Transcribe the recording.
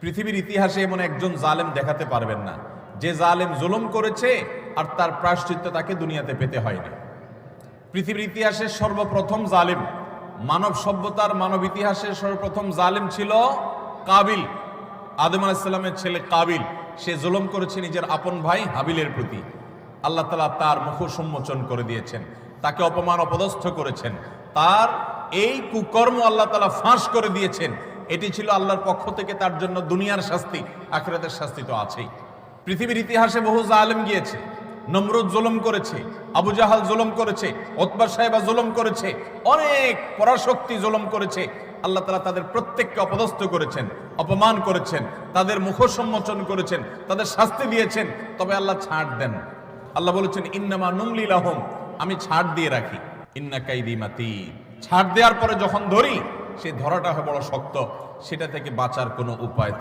পৃথিবীর ইতিহাসে এমন একজন জালেম দেখাতে পারবেন না। যে জালেম জুলুম করেছে আর তার প্রায়শ্চিত্ত তাকে দুনিয়াতে পেতে হয়নি। পৃথিবীর ইতিহাসে সর্বপ্রথম জালেম, মানব সভ্যতার মানব ইতিহাসের সর্বপ্রথম জালেম ছিল কাবিল। আদম আলাইসাল্লামের ছেলে কাবিল। সে জুলুম করেছে নিজের আপন ভাই হাবিলের প্রতি। আল্লাহ তালা তার মুখ সম্মোচন করে দিয়েছেন। তাকে অপমান অপদস্থ করেছেন। তার এই কুকর্ম আল্লাহ তালা ফাঁস করে দিয়েছেন। এটি ছিল আল্লাহর পক্ষ থেকে তার জন্য দুনিয়ার শাস্তি, আখেরাতের শাস্তি তো আছেই। পৃথিবীর ইতিহাসে বহু জালেম গিয়েছে, নমরুদ জুলুম করেছে, আবু জাহাল জুলুম করেছে, ওতবা সাহেবা জুলুম করেছে, অনেক পরাশক্তি জুলুম করেছে। আল্লাহ তালা তাদের প্রত্যেককে অপদস্থ করেছেন, অপমান করেছেন, তাদের মুখ সম্মোচন করেছেন, তাদের শাস্তি দিয়েছেন, তবে আল্লাহ ছাড় দেন। আল্লাহ বলেছেন, ইন্নামা নুমলি লাহম আমি ছাড় দিয়ে রাখি। ইন্না কাইদি মাতি ছাড় দেওয়ার পরে যখন ধরি সে ধরাটা হয় বড় শক্ত সেটা থেকে বাঁচার কোনো উপায়